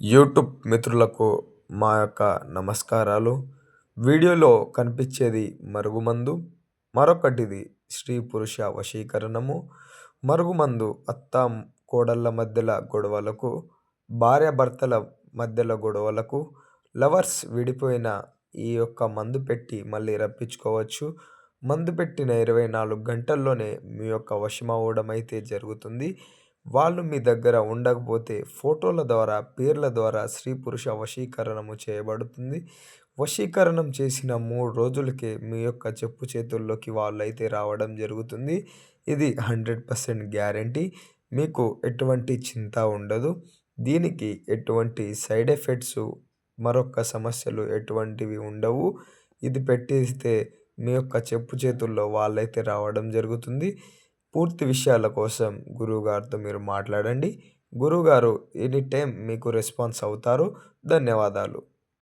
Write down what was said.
YouTube మిత్రులకు మా యొక్క నమస్కారాలు. వీడియోలో కనిపించేది మరుగుమందు మరొకటిది స్త్రీ పురుష వశీకరణము. మరుగుమందు అత్త కోడళ్ళ మధ్యల గొడవలకు భార్యాభర్తల మధ్యల గొడవలకు లవర్స్ విడిపోయిన ఈ యొక్క మందు పెట్టి మళ్ళీ రప్పించుకోవచ్చు. మందు పెట్టిన ఇరవై నాలుగు గంటల్లోనే మీ యొక్క వశమవడం అయితే జరుగుతుంది. వాళ్ళు మీ దగ్గర ఉండకపోతే ఫోటోల ద్వారా పేర్ల ద్వారా స్త్రీ పురుష వశీకరణము చేయబడుతుంది. వశీకరణం చేసిన మూడు రోజులకే మీ యొక్క చెప్పు చేతుల్లోకి వాళ్ళైతే రావడం జరుగుతుంది. ఇది హండ్రెడ్ పర్సెంట్ గ్యారంటీ. మీకు ఎటువంటి చింత ఉండదు. దీనికి ఎటువంటి సైడ్ ఎఫెక్ట్స్ మరొక సమస్యలు ఎటువంటివి ఉండవు. ఇది పెట్టేస్తే మీ యొక్క చెప్పు చేతుల్లో వాళ్ళైతే రావడం జరుగుతుంది. పూర్తి విషయాల కోసం గురువుగారితో మీరు మాట్లాడండి. గురువుగారు ఎనీ టైం మీకు రెస్పాన్స్ అవుతారు. ధన్యవాదాలు.